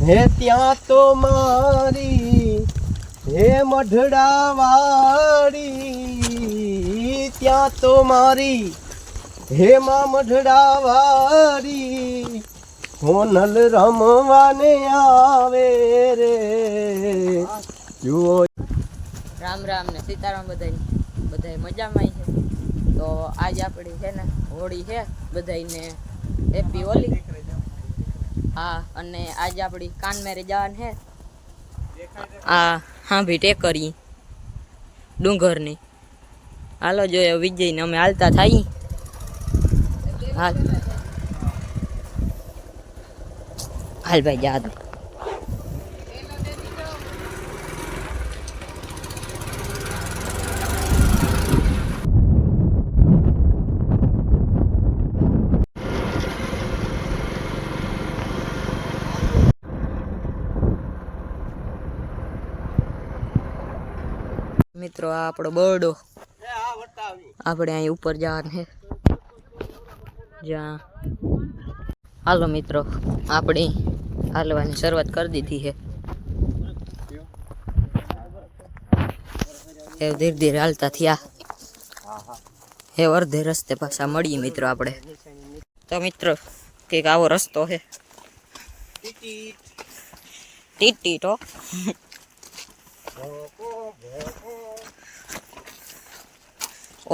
હે ત્યાં તો મારી, હે મઢડા વાળી ત્યાં તો મારી, હે માં મઢડા વાળી હોનલ રમવાને આવે રે. જુઓ. રામ રામ ને સીતારામ બધાય બધાય મજામાં છે. તો આજ આપણી છે ને હોળી છે, બધાયને હેપી હોલી. હા, અને આજ આપણી કાન મેરે જવાન છે આ, હા ભી ટેકરી ડુંગરની. હાલો, જોયો વિજયને અમે હાલતા થાય હાલ. હાલ ભાઈ, જા મિત્રો આ આપણો બરડો. આપણે અહીં ઉપર જવાનું છે. જ્યાં હાલો મિત્રો આપણે હાલવાની શરૂઆત કરી દીધી છે. એ ધીરે ધીરે હાલતા થયા. હે અડધે રસ્તે પાછા મળીએ મિત્રો આપણે. તો મિત્રો કંઈક આવો રસ્તો છે. ટીટી તો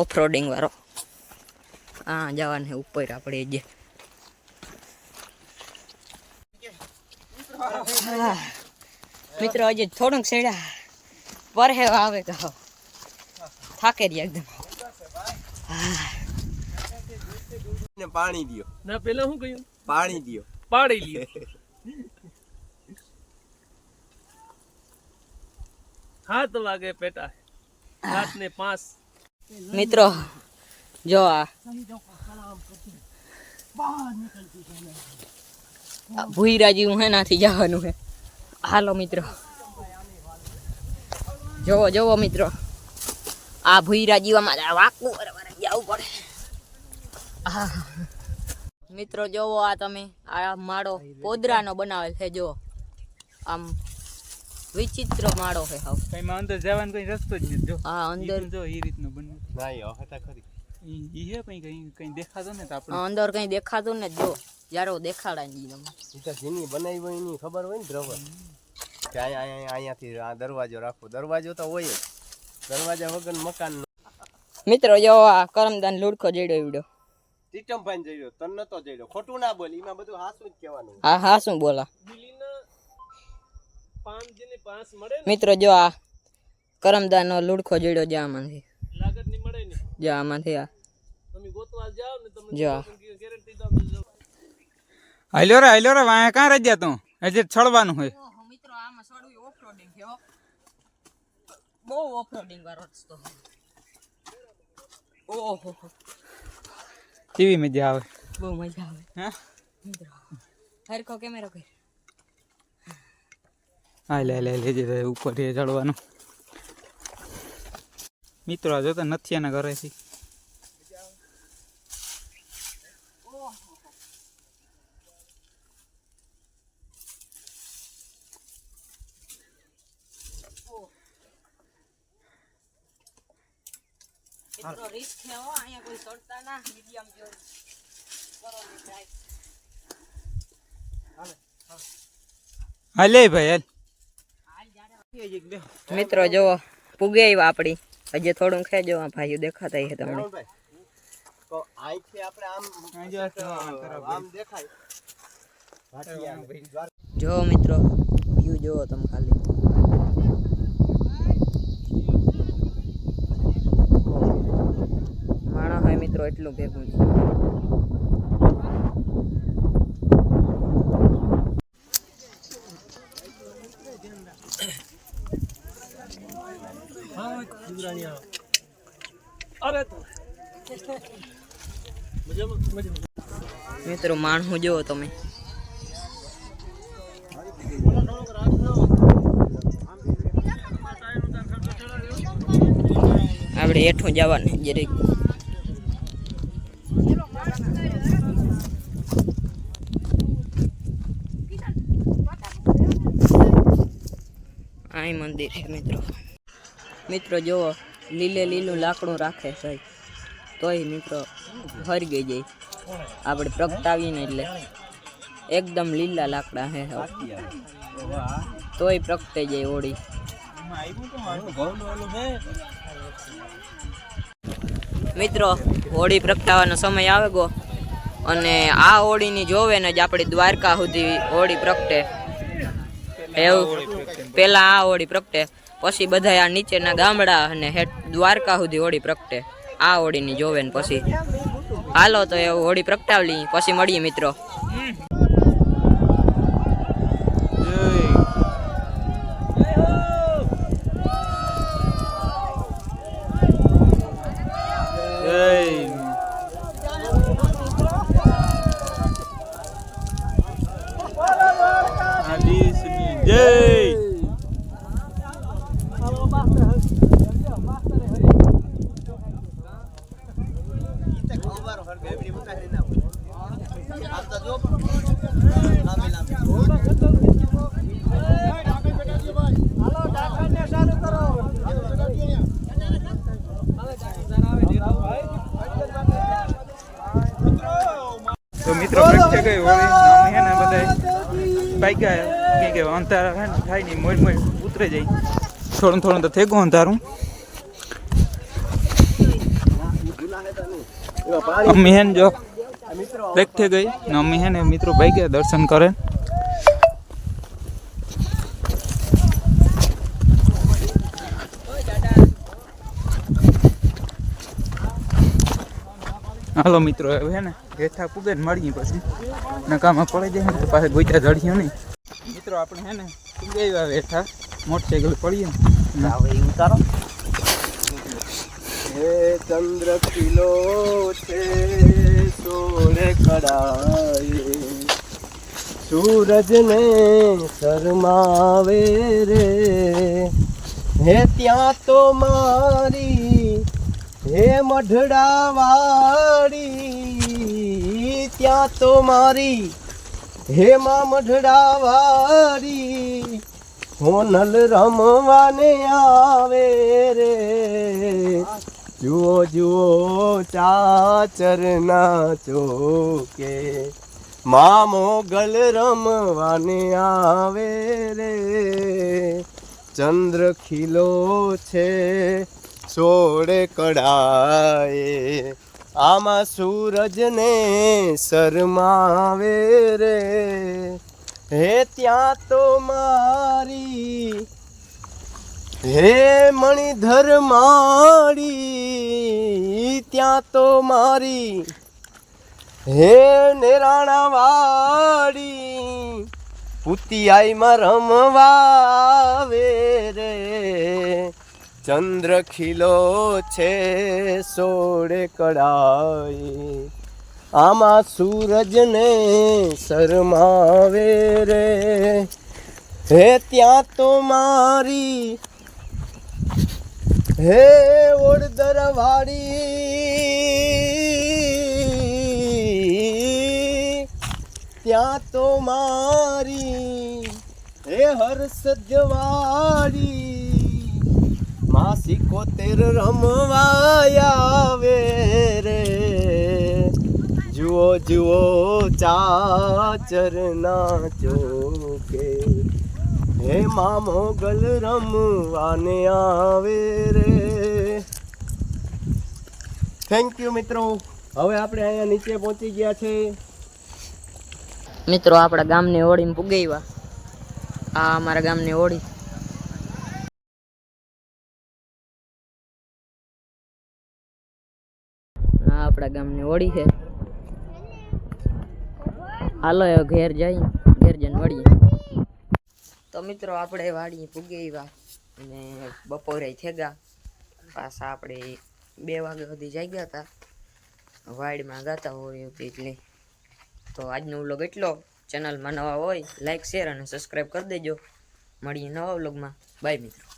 ઓફરોડિંગ વાળો. હા જવાનું છે ઉપર આપણે જે. મિત્રો હજી થોડુંક સેડા પરહે આવે તો થાકે રહી એકદમ. ને પાણી દ્યો. ના પેલા શું કહ્યું પાણી દ્યો. પાડી લ્યો. હાથ વાગે પેટા. સાત ને પાંચ મિત્રો, જો આ. ભૂઈરાજી હું એનાથી જવાનું હે. હાલો મિત્રો. જોવો જોવો મિત્રો. આ ભૂઈરાજીવામાં આ વાકું બરાબર જવું પડે. આહ. મિત્રો, જોવો આ તમે. આ માળો પોદરાનો બનાવેલ છે, જો. આમ વિચિત્ર માળો છે હાવ. કઈ માં અંદર જવાનો કઈ રસ્તો જ નથી જો. હા અંદર. જો એ રીતનું બન્યું ભાઈ હતા ખરી. ઈ ઈ હે કઈ કઈ કઈ દેખાતો ને આપણે. અંદર કઈ દેખાતું ને જો. યારો દેખાડા ની તમે ઈ તો જેની બનાવી હોયની ખબર હોય ને દ્રવ કે અહીંયા અહીંયા અહીંયાથી આ દરવાજો રાખો. દરવાજો તો હોય જ. દરવાજા વગર મકાન મિત્રો જો આ કરમદાન લુડકો જેડ્યો ઈવડો. ટીટમ ભાઈ જઈડો તન નતો જઈડો ખોટું ના બોલ એમાં બધું હાસું જ કહેવાનું. હા હા શું બોલા. દિલ્હીના મિત્રો જો આ કરમદાન નો લુડકો જેડ્યો જ્યાં આમાંથી. લાગતની મળે ને? જ્યાં આમાંથી આ. તમે ગોતવા જાવ ને તમે જો હાલ્યો રે હાલ્યો રે વાયા કાં રજ્યા તું? હજી છળવાનું હોય. મિત્રો આમાં સડવી ઓફરોડિંગ છે બહુ ઓફરોડિંગ વાળો રસ્તો ઓહો કેવી મજા આવે? બહુ મજા આવે. હા? મિત્રો હરખો કેમેરો કર હા લે લે લેજે ઉપર એ ચડવાનું મિત્રો આ જોતા નથી એના ઘરે થી રિસ્ક છે હો અહીંયા કોઈ ચડતા ના મીડિયમ જો કરો ને ટ્રાય હા લે ભાઈ હાલ. મિત્રો જો પૂગે આવ્યા આપણી. હજી થોડું ખેજો આ ભાઈઓ દેખાતા છે તમને. જો મિત્રો વ્યૂ જોવો તમે ખાલી. માણસ હોય મિત્રો એટલું ભેગું છે. અરે તો. મજામાં મજામાં મિત્રો માણસું જોવો તમે. આપણે હેઠું જવાનું જરીક. અહીં મંદિર છે, મિત્રો. મિત્રો જુઓ લીલે લીલું લાકડું રાખે છે. તોય મિત્રો હરી જાય. આપણે પ્રગટાવીને એટલે એકદમ લીલા લાકડા હે. તોય પ્રગટે જાય હોળી મિત્રો, હોળી પ્રગટાવાનો સમય આવે ગો અને આ હોળીની જોવે ને જ આપણી દ્વારકા સુધી હોળી પ્રગટે. એવું. પેલા આ હોળી પ્રગટે. પછી બધા આ નીચેના ગામડા અને હેઠ દ્વારકા સુધી હોળી પ્રગટે. આ હોળીની જોવે ને પછી. હાલો તો એવું હોળી પ્રગટાવલી પછી મળીએ મિત્રો. મિત્રો પ્રગટે ગઈ હોળી અમે હે ને બધા ગયા કે અંધારા ને, થાય નહીં મોજ મોજ ઉતરે જાય. થોડું થોડું તો થેગું અંધારું. અમે ને જો પ્રગટે ગઈ. ને અમે હે મિત્રો ભાઈ ગયા દર્શન કરે. હાલો મિત્રો, હવે ને હેઠા પૂગે ને મળીએ પછી. નકામાં પડી જાય ને તો પાછા ગોઈતા જડીએ નહીં. મિત્રો, આપણે હે ને પૂગે આવ્યા હેઠા મોટરસાઇકલ પડીએ. ને ઉતારો. હે ચંદ્ર કિલો છે, સોળે કડાએ સૂરજને શરમાવે રે. હે ત્યાં તો મારી, હે મઢડા વાળી ત્યાં તો મારી, હે માં મઢડા વાળી હોનલ રમવાને આવે રે. જુઓ જુઓ ચરના ના ચોકે. મામો ગલ રમવાને આવે રે. ચંદ્ર ખીલો છે છોડે કડાએ આમાં સૂરજને શરમાવે રે. હે ત્યાં તો મારી હે મણિધર માળી, ત્યાં તો મારી હે નિરાણા વાડી પુતિયાઈમાં રમવાવે રે. ચંદ્ર ખીલો છે સોડે કડાઈ આમાં સૂરજને શરમાવે રે. હે ત્યાં તો મારી હે ઓડદર વાળી ત્યાં તો મારી, હે હર્ષદ વાળી માસી કોતેર રમવાયા રે. જુઓ જુઓ, ચાચર ના ચોકે હે મામો ગલ રમવાને આવે રે. થેન્ક યુ મિત્રો. હવે આપણે અહીંયા નીચે પહોંચી ગયા છે. મિત્રો, આપણા ગામની હોળીમાં પુગાવ્યા આ અમારા ગામની હોળી આ આપણા ગામની હોળી છે. હાલો ઘેર જઈ ઘેર જઈને મળીએ. તો મિત્રો આપણે વાડી પૂગેવા અને બપોરે થેગા. પાછા આપણે બે વાગ્યા સુધી જાગ્યા હતા વાડીમાં ગાતા હોય હતી એટલે તો આજનો વ્લોગ એટલો. ચેનલમાં નવા હોય, લાઈક, શેર અને સબસ્ક્રાઈબ કરી દેજો. મળીએ નવા વ્લોગમાં. બાય મિત્રો.